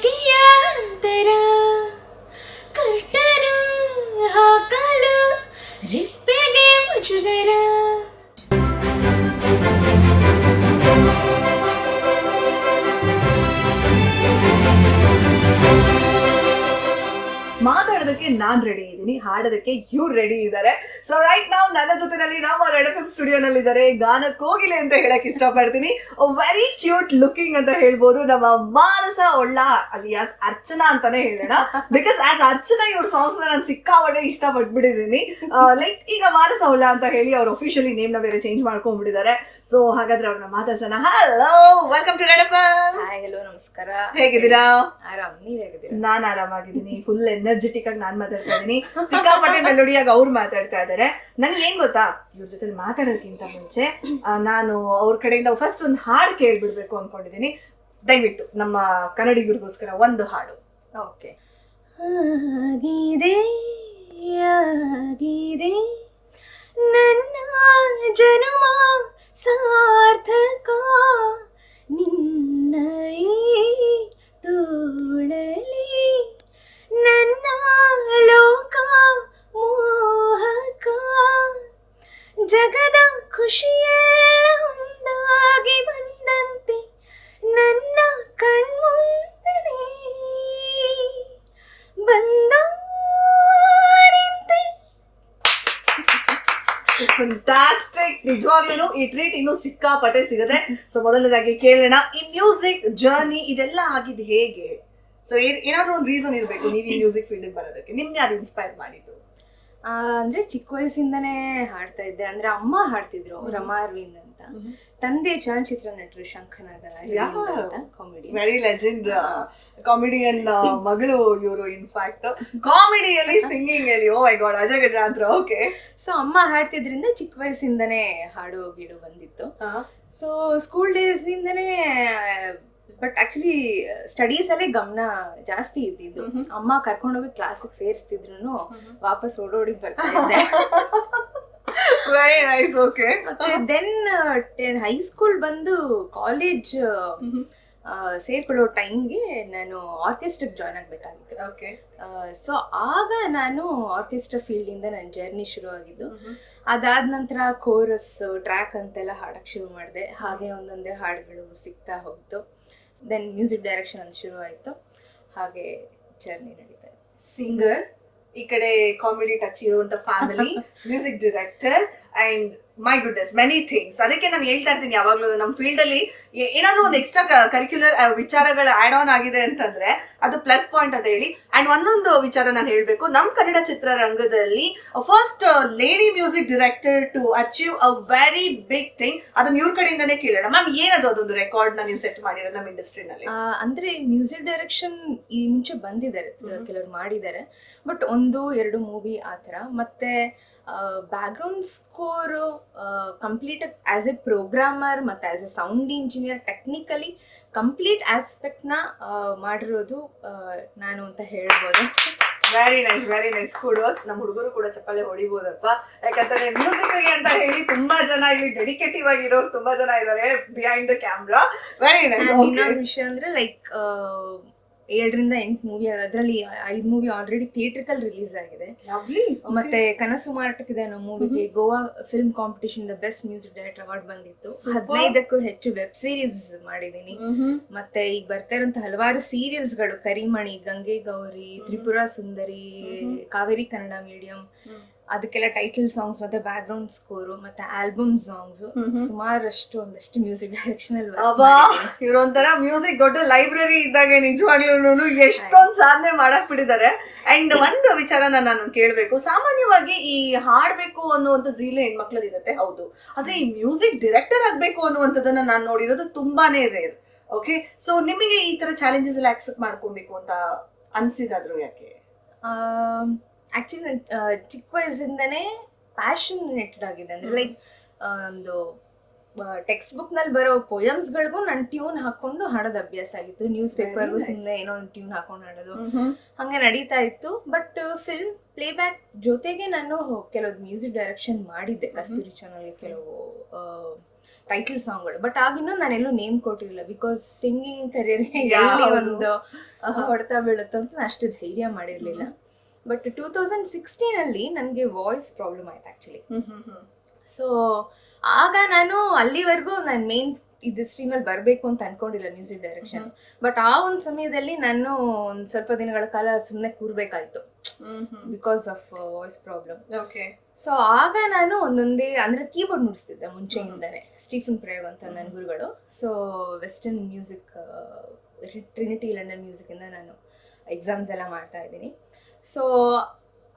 día ನಾನ್ ready ಇದ್ದೀನಿ ಹಾಡೋದಕ್ಕೆ ಇವ್ರು ready ಇದ್ದಾರೆ ಸೊ ರೈಟ್ ನಾವು ನನ್ನ ಜೊತೆನಲ್ಲಿ ನಮ್ಮ ರೆಡ್ ಎಫ್ ಸ್ಟುಡಿಯೋನಲ್ಲಿ ಇದ್ದಾರೆ ಗಾನ ಕೋಗಿಲೆ ಅಂತ ಹೇಳಕ್ ಇಷ್ಟಪಡ್ತೀನಿ. ವೆರಿ ಕ್ಯೂಟ್ ಲುಕಿಂಗ್ ಅಂತ ಹೇಳ್ಬೋದು. ನಮ್ಮ ಮಾನಸ ಒಳ್ಳ ಅಲಿಯಾಸ್ ಅರ್ಚನಾ ಅಂತಾನೆ ಹೇಳೋಣ. ಬಿಕಾಸ್ ಆಸ್ ಅರ್ಚನಾ ಇವ್ರ ಸಾಂಗ್ಸ್ ನಾನು ಸಿಕ್ಕಾಪಟ್ಟೆ ಇಷ್ಟಪಟ್ಬಿಟ್ಟಿದ್ದೀನಿ. ಲೈಕ್ ಈಗ ಮಾನಸ ಒಳ್ಳ ಅಂತ ಹೇಳಿ ಅವ್ರು ಅಫಿಷಿಯಲಿ ನೇಮ್ನ ಬೇರೆ ಚೇಂಜ್ ಮಾಡ್ಕೊಂಡ್ಬಿಟ್ಟಿದ್ದಾರೆ. ಸೊ ಹಾಗಾದ್ರೆ ಅವ್ರನ್ನ ಮಾತಾಡ್ಸೋಣ. Hello welcome to red F hi hello ನಮಸ್ಕಾರ. ಹೇಗಿದ್ದೀರಾ? ಆರಾಮ್ ನೀವ್ ಹೇಗಿದ್ದೀರಾ? ನಾನ್ ಆರಾಮಾಗಿದ್ದೀನಿ. ಫುಲ್ ಎನರ್ಜೆಟಿಕ್ ಆಗಿ ನಾನ್ ಮಾತಾಡ್ತಾ ಇದ್ದೀನಿ. ಸಿಕ್ಕಾಪಟ್ಟೆ ಮೆಲೋಡಿಯಾಗಿ ಅವ್ರು ಮಾತಾಡ್ತಾ ಇದ್ದಾರೆ. ನನ್ಗೆ ಏನ್ ಗೊತ್ತಾ? ಇವ್ರ ಜೊತೆ ಮಾತಾಡೋದಕ್ಕಿಂತ ಮುಂಚೆ ನಾನು ಅವ್ರ ಕಡೆಯಿಂದ ಫಸ್ಟ್ ಒಂದು ಹಾಡು ಕೇಳ್ಬಿಡ್ಬೇಕು ಅನ್ಕೊಂಡಿದೀನಿ ದಯವಿಟ್ಟು ನಮ್ಮ ಕನ್ನಡಿಗರಿಗೋಸ್ಕರ ಒಂದು ಹಾಡು. ಓಕೆ ಆಗಿದೆ ಆಗಿದೆ. ನನ್ನ ಜಗದ ಖುಷಿಯೆಲ್ಲ ಒಂದಾಗಿ ಬಂದಂತೆ ನನ್ನ ಕಣ್ಮುಂದನೆ ಬಂದ ಫ್ಯಾಂಟಾಸ್ಟಿಕ್ ನಿಜವಾಗ್ಲೂ ಈ ಟ್ರೀಟ್ ಇನ್ನೂ ಸಿಕ್ಕಾಪಟ್ಟೆ ಸಿಗುತ್ತೆ ಸೊ ಮೊದಲನೇದಾಗಿ ಕೇಳೋಣ, ಈ ಮ್ಯೂಸಿಕ್ ಜರ್ನಿ ಇದೆಲ್ಲ ಆಗಿದ್ದು ಹೇಗೆ? ಸೊ ಏನಾದ್ರೂ ಒಂದು ರೀಸನ್ ಇರಬೇಕು, ನೀವು ಈ ಮ್ಯೂಸಿಕ್ ಫೀಲ್ಡ್ ಬರೋದಕ್ಕೆ. ನಿಮ್ಗೆ ಯಾರು ಇನ್ಸ್ಪೈರ್ ಮಾಡಿದ್ದು? ಅಂದ್ರೆ ಚಿಕ್ಕ ವಯಸ್ಸಿಂದನೇ ಹಾಡ್ತಾ ಇದ್ದೆ. ಅಂದ್ರೆ ಅಮ್ಮ ಹಾಡ್ತಿದ್ರು ರಮಾ ಅರವಿಂದ್ ಅಂತ. ತಂದೆ ಚಲನಚಿತ್ರ ನಟರು Shankhanada comedy very legend comedian ಮಗಳು ಇವರು ಇನ್ಫ್ಯಾಕ್ಟ್ ಕಾಮಿಡಿಯಲ್ಲಿ ಸಿಂಗಿಂಗ್ ಅಲ್ಲಿ. ಓ ಮೈ ಗಾಡ್ ಅಜಯ ಅಂತ. ಓಕೆ ಸೊ ಅಮ್ಮ ಹಾಡ್ತಿದ್ರಿಂದ ಚಿಕ್ಕ ವಯಸ್ಸಿಂದನೇ ಹಾಡು ಗೀಡು ಬಂದಿತ್ತು. ಸೊ ಸ್ಕೂಲ್ ಡೇಸ್ನಿಂದನೇ ಬಟ್ ಆಕ್ಚುಲಿ ಸ್ಟಡೀಸ್ ಅಲ್ಲೇ ಗಮನ ಜಾಸ್ತಿ ಇದ್ದಿದ್ದು. ಅಮ್ಮ ಕರ್ಕೊಂಡೋಗಿ ಕ್ಲಾಸಿಗೆ ಸೇರಿಸ್ತಿದ್ರು ವಾಪಸ್ ಓಡೋಡಿ ಬರ್ತಾ ಇದ್ದೆ. Very nice okay then ten high school ಬಂದು ಕಾಲೇಜ್ ಸೇರ್ಕೊಳ್ಳೋ ಟೈಮ್ಗೆ ನಾನು ಆರ್ಕೆಸ್ಟ್ರಾಗೆ ಜಾಯ್ನ್ ಆಗಬೇಕಾಗಿತ್ತು. ಓಕೆ ಸೊ ಆಗ ನಾನು ಆರ್ಕೆಸ್ಟ್ರಾ ಫೀಲ್ಡಿಂದ ನನ್ನ ಜರ್ನಿ ಶುರು ಆಗಿದ್ದು. ಅದಾದ ನಂತರ ಕೋರಸ್ ಟ್ರ್ಯಾಕ್ ಅಂತೆಲ್ಲ ಹಾಡಕ್ಕೆ ಶುರು ಮಾಡಿದೆ. ಹಾಗೆ ಒಂದೊಂದೇ ಹಾಡುಗಳು ಸಿಗ್ತಾ ಹೋಗ್ತು. ದೆನ್ ಮ್ಯೂಸಿಕ್ ಡೈರೆಕ್ಷನ್ ಅಂತ ಶುರು ಆಯಿತು ಹಾಗೆ ಜರ್ನಿ ನಡೀತಾ ಇದೆ ಸಿಂಗರ್ ಈ ಕಡೆ ಕಾಮಿಡಿ ಟಚ್ ಇರುವಂತ family music director and my goodness many things ಅದಕ್ಕೆ ನಾನು ಹೇಳ್ತಾ ಇರ್ತೀನಿ ಯಾವಾಗಲೂ ನಮ್ಮ ಫೀಲ್ಡಲ್ಲಿ ಏನಾದರೂ ಒಂದು ಎಕ್ಸ್ಟ್ರಾ ಕರಿಕ್ಯುಲರ್ ವಿಚಾರಗಳು ಆ್ಯಡ್ ಆನ್ ಆಗಿದೆ ಅಂತಂದ್ರೆ ಅದು ಪ್ಲಸ್ ಪಾಯಿಂಟ್ ಅಂತ ಹೇಳಿ. ಆ್ಯಂಡ್ ಒಂದೊಂದು ವಿಚಾರ ನಾನು ಹೇಳಬೇಕು. ನಮ್ಮ ಕನ್ನಡ ಚಿತ್ರರಂಗದಲ್ಲಿ first lady music director to achieve a very big thing ಅದನ್ನ ಇವ್ರ ಕಡೆಯಿಂದಾನೇ ಕೇಳೋಣ. ಮ್ಯಾಮ್ ಏನದು ಅದೊಂದು ರೆಕಾರ್ಡ್ ನಾನು ನೀವು ಸೆಟ್ ಮಾಡಿರೋದು ನಮ್ಮ ಇಂಡಸ್ಟ್ರಿನಲ್ಲಿ ಅಂದ್ರೆ ಮ್ಯೂಸಿಕ್ ಡೈರೆಕ್ಷನ್ ಈ ಮುಂಚೆ ಬಂದಿದ್ದಾರೆ ಕೆಲವರು ಮಾಡಿದ್ದಾರೆ. ಬಟ್ ಒಂದು ಎರಡು ಮೂವಿ ಆ ಥರ. ಮತ್ತೆ background score complete as a programmer ಮತ್ತು as a sound engineer technically complete ಆಸ್ಪೆಕ್ಟ್ನ ಮಾಡಿರೋದು ನಾನು ಅಂತ ಹೇಳ್ಬೋದು. Very nice very nice kudos ನಮ್ಮ ಹುಡುಗರು ಕೂಡ ಚಪ್ಪಾಳೆ ಹೊಡಿಬೋದಪ್ಪ. ಯಾಕಂದ್ರೆ ಮ್ಯೂಸಿಕ್ ಅಂತ ಹೇಳಿ ತುಂಬಾ ಜನ ಇಲ್ಲಿ ಡೆಡಿಕೇಟಿವ್ ಆಗಿರೋರು ತುಂಬಾ ಜನ ಇದ್ದಾರೆ behind the camera very nice ವಿಷಯ ಅಂದ್ರೆ ಲೈಕ್ ಏಳರಿಂದ ಎಂಟು ಮೂವಿ ಅದರಲ್ಲಿ ಐದು ಮೂವಿ ಆಲ್ರೆಡಿ ಥಿಯೇಟ್ರಿಕಲ್ ರಿಲೀಸ್ ಆಗಿದೆ. ಮತ್ತೆ ಕನಸು ಮಾರಾಟಕ್ಕಿದೆ ಅನ್ನೋ ಮೂವಿಗೆ Goa film competition the best music director award ಬಂದಿತ್ತು. ಹದಿನೈದಕ್ಕೂ ಹೆಚ್ಚು ವೆಬ್ ಸೀರೀಸ್ ಮಾಡಿದೀನಿ ಮತ್ತೆ ಈಗ ಬರ್ತಾ ಇರೋಂಥ ಹಲವಾರು ಸೀರಿಯಲ್ಸ್ಗಳು ಕರಿಮಣಿ ಗಂಗೆ ಗೌರಿ ತ್ರಿಪುರ ಸುಂದರಿ ಕಾವೇರಿ ಕನ್ನಡ ಮೀಡಿಯಂ ಅದಕ್ಕೆಲ್ಲ ಟೈಟಲ್ ಸಾಂಗ್ಸ್ ಮತ್ತೆ ಬ್ಯಾಕ್ ಗ್ರೌಂಡ್ ಸ್ಕೋರು ಮತ್ತೆ ಆಲ್ಬಮ್ ಸಾಂಗ್ಸ್ ಸುಮಾರಷ್ಟು ಒಂದಷ್ಟು ಮ್ಯೂಸಿಕ್ ಡೈರೆಕ್ಷನ್ ಇವ್ರೊಂಥರ ಮ್ಯೂಸಿಕ್ ದೊಡ್ಡ ಲೈಬ್ರರಿ ಇದ್ದಾಗ ನಿಜವಾಗ್ಲೂ ಎಷ್ಟೊಂದು ಸಾಧನೆ ಮಾಡಕ್ ಬಿಟ್ಟಿದ್ದಾರೆ ಅಂಡ್ ಒಂದು ವಿಚಾರನ ನಾನು ಕೇಳ್ಬೇಕು. ಸಾಮಾನ್ಯವಾಗಿ ಈ ಹಾಡ್ಬೇಕು ಅನ್ನುವಂಥ ಜೀಲೆ ಹೆಣ್ಮಕ್ಳಲ್ಲಿ ಇರುತ್ತೆ ಹೌದು. ಆದ್ರೆ ಈ ಮ್ಯೂಸಿಕ್ ಡೈರೆಕ್ಟರ್ ಆಗ್ಬೇಕು ಅನ್ನುವಂಥದ್ದನ್ನ ನಾನು ನೋಡಿರೋದು ತುಂಬಾನೇ ರೇರ್ ಓಕೆ ಸೊ ನಿಮಗೆ ಈ ತರ ಚಾಲೆಂಜಸ್ ಎಲ್ಲ ಆಕ್ಸೆಪ್ಟ್ ಮಾಡ್ಕೊಬೇಕು ಅಂತ ಅನ್ಸಿದಾದ್ರು ಯಾಕೆ? ಆಕ್ಚುಲಿ ಚಿಕ್ಕ ವಯಸ್ಸಿಂದನೇ ಪ್ಯಾಷನೇಟೆಡ್ ಆಗಿದೆ ಅಂದ್ರೆ ಲೈಕ್ ಒಂದು ಟೆಕ್ಸ್ಟ್ ಬುಕ್ನಲ್ಲಿ ಬರೋ ಪೊಯಮ್ಸ್ಗಳಿಗೂ ಗಳಿಗೂ ನಾನು ಟ್ಯೂನ್ ಹಾಕೊಂಡು ಹಾಡೋದು ಅಭ್ಯಾಸ ಆಗಿತ್ತು. ನ್ಯೂಸ್ ಪೇಪರ್ಗೂ. ಸುಮ್ಮನೆ ಏನೋ ಒಂದು ಟ್ಯೂನ್ ಹಾಕೊಂಡು ಹಾಡೋದು. ಹಂಗೆ ನಡೀತಾ ಇತ್ತು. ಬಟ್ ಫಿಲ್ಮ್ ಪ್ಲೇಬ್ಯಾಕ್ ಜೊತೆಗೆ ನಾನು ಕೆಲವು ಮ್ಯೂಸಿಕ್ ಡೈರೆಕ್ಷನ್ ಮಾಡಿದ್ದೆ. ಕಸ್ತೂರಿ ಚಾನಲ್ಗೆ ಕೆಲವು ಟೈಟಲ್ ಸಾಂಗ್ಗಳು ಬಟ್ ಆಗಿನ್ನೂ ನಾನೆಲ್ಲೂ ನೇಮ್ ಕೊಟ್ಟಿರಲಿಲ್ಲ ಬಿಕಾಸ್ ಸಿಂಗಿಂಗ್ ಕರಿಯರ್ ಒಂದು ಹೊಡೆತ ಬೀಳುತ್ತೋ ಅಂತ ನಾನು ಅಷ್ಟು ಧೈರ್ಯ ಮಾಡಿರಲಿಲ್ಲ. ಬಟ್ ಟೂ ತೌಸಂಡ್ ಸಿಕ್ಸ್ಟೀನಲ್ಲಿ ನನಗೆ ವಾಯ್ಸ್ ಪ್ರಾಬ್ಲಮ್ ಆಯ್ತು ಆ್ಯಕ್ಚುಲಿ ಸೊ ಆಗ ನಾನು ಅಲ್ಲಿವರೆಗೂ ನಾನು ಮೇನ್ ಇದು ಸ್ಟ್ರೀಮಲ್ಲಿ ಬರಬೇಕು ಅಂತ ಅನ್ಕೊಂಡಿಲ್ಲ ಮ್ಯೂಸಿಕ್ ಡೈರೆಕ್ಷನ್ ಬಟ್ ಆ ಒಂದು ಸಮಯದಲ್ಲಿ ನಾನು ಒಂದು ಸ್ವಲ್ಪ ದಿನಗಳ ಕಾಲ ಸುಮ್ಮನೆ ಕೂರ್ಬೇಕಾಯ್ತು. Because of voice problem okay so ಆಗ ನಾನು ಒಂದೊಂದೇ ಅಂದರೆ ಕೀಬೋರ್ಡ್ ನುಡಿಸ್ತಿದ್ದೆ ಮುಂಚೆಯಿಂದನೇ. ಸ್ಟೀಫನ್ ಪ್ರಯೋಗ ಅಂತ ನನ್ನ ಗುರುಗಳು. So western music Trinity London ಮ್ಯೂಸಿಕಿಂದ ನಾನು ಎಕ್ಸಾಮ್ಸ್ ಎಲ್ಲ ಮಾಡ್ತಾ ಇದ್ದೀನಿ. ಸೊ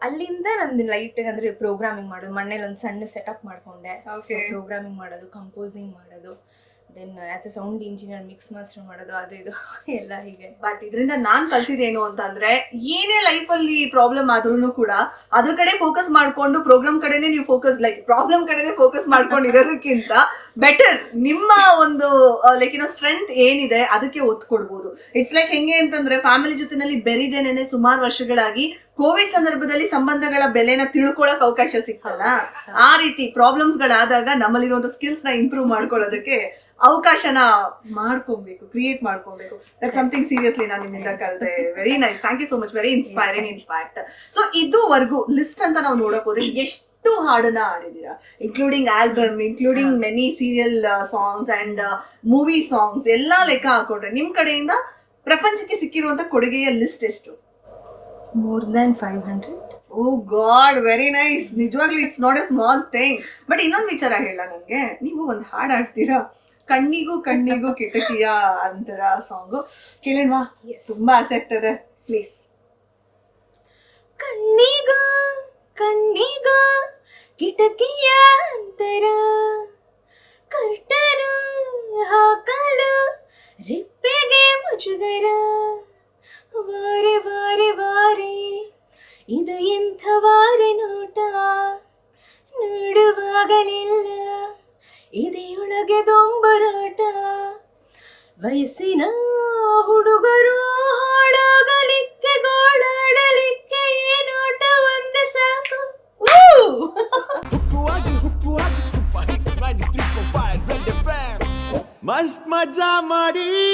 ಅಲ್ಲಿಂದ ನಂದು ಲೈಟ್ ಅಂದ್ರೆ ಪ್ರೋಗ್ರಾಮಿಂಗ್ ಮಾಡೋದು. ಮನೇಲಿ ಒಂದು ಸಣ್ಣ ಸೆಟಪ್ ಮಾಡ್ಕೊಂಡೆ. ಪ್ರೋಗ್ರಾಮಿಂಗ್ ಮಾಡೋದು ಕಂಪೋಸಿಂಗ್ ಮಾಡೋದು. Then as a sound engineer mix master ಮಾಡೋದು ಅದು ಇದು ಎಲ್ಲ ಹೀಗೆ. ಬಟ್ ಇದರಿಂದ ನಾನ್ ಕಲ್ತಿದ್ದೇನು ಅಂತಂದ್ರೆ ಏನೇ ಲೈಫ್ ಅಲ್ಲಿ ಪ್ರಾಬ್ಲಮ್ ಆದ್ರೂ ಕೂಡ ಅದ್ರ ಕಡೆ ಫೋಕಸ್ ಮಾಡ್ಕೊಂಡು ಪ್ರೋಗ್ರಾಮ್ ಕಡೆನೆ ನೀವು ಫೋಕಸ್ ಲೈಕ್ ಪ್ರಾಬ್ಲಮ್ ಕಡೆನೆ ಫೋಕಸ್ ಮಾಡ್ಕೊಂಡು ಇರೋದಕ್ಕಿಂತ ಬೆಟರ್ ನಿಮ್ಮ ಒಂದು ಲೈಕ್ ಏನೋ ಸ್ಟ್ರೆಂತ್ ಏನಿದೆ ಅದಕ್ಕೆ ಒತ್ತು ಕೊಡ್ಬೋದು. ಇಟ್ಸ್ ಲೈಕ್ ಹೆಂಗೆ ಅಂತಂದ್ರೆ ಫ್ಯಾಮಿಲಿ ಜೊತೆನಲ್ಲಿ ಬೆರಿದೇನೆ ಸುಮಾರು ವರ್ಷಗಳಾಗಿ ಕೋವಿಡ್ ಸಂದರ್ಭದಲ್ಲಿ ಸಂಬಂಧಗಳ ಬೆಲೆನ ತಿಳ್ಕೊಳಕ್ ಅವಕಾಶ ಸಿಕ್ಕಲ್ಲ ಆ ರೀತಿ ಪ್ರಾಬ್ಲಮ್ಸ್ ಗಳಾದಾಗ ನಮ್ಮಲ್ಲಿರುವಂತ ಸ್ಕಿಲ್ಸ್ನ ಇಂಪ್ರೂವ್ ಮಾಡ್ಕೊಳ್ಳೋದಕ್ಕೆ ಅವಕಾಶನ ಮಾಡ್ಕೊಬೇಕು ಕ್ರಿಯೇಟ್ ಮಾಡ್ಕೊಬೇಕು. ದಟ್ ಸಮಥಿಂಗ್ ಸೀರಿಯಸ್ಲಿ ನಾನು ನಿಮ್ಮಿಂದ ಕಲಿತೆ. Very nice thank you so much very inspiring in fact so ಇದುವರೆಗೂ ಲಿಸ್ಟ್ ಅಂತ ನಾವು ನೋಡಕ್ ಹೋದ್ರೆ ಎಷ್ಟು ಹಾಡನ್ನ ಆಡಿದೀರಾ including album including many serial songs and movie songs ಎಲ್ಲಾ ಲೆಕ್ಕ ಹಾಕೊಂಡ್ರೆ ನಿಮ್ ಕಡೆಯಿಂದ ಪ್ರಪಂಚಕ್ಕೆ ಸಿಕ್ಕಿರುವಂತ ಕೊಡುಗೆಯ ಲಿಸ್ಟ್ ಎಷ್ಟು? More than five hundred oh god very nice ನಿಜವಾಗ್ಲೂ it's not a small thing but ಇನ್ನೊಂದು ವಿಚಾರ ಹೇಳ ನನಗೆ ನೀವು ಒಂದು ಹಾಡು ಆಡ್ತೀರಾ ಕಣ್ಣಿಗೂ ಕಣ್ಣಿಗೂ ಕಿಟಕಿಯ ಅಂತರ ಸಾಂಗು ಕೇಳೋಣವಾ ತುಂಬಾ ಆಸೆ ಆಗ್ತದೆ. ಪ್ಲೀಸ್ ದೊಂಬರಾಟ. ವಯಸ್ಸಿನ ಹುಡುಗರು ಹಾಳಾಗಲಿಕ್ಕೆ ಗೋಳಾಡಲಿಕ್ಕೆ ಏನೋಟ ಒಂದೇ ಸಾಕು? ಮಸ್ತ್ ಮಜಾ ಮಾಡಿ.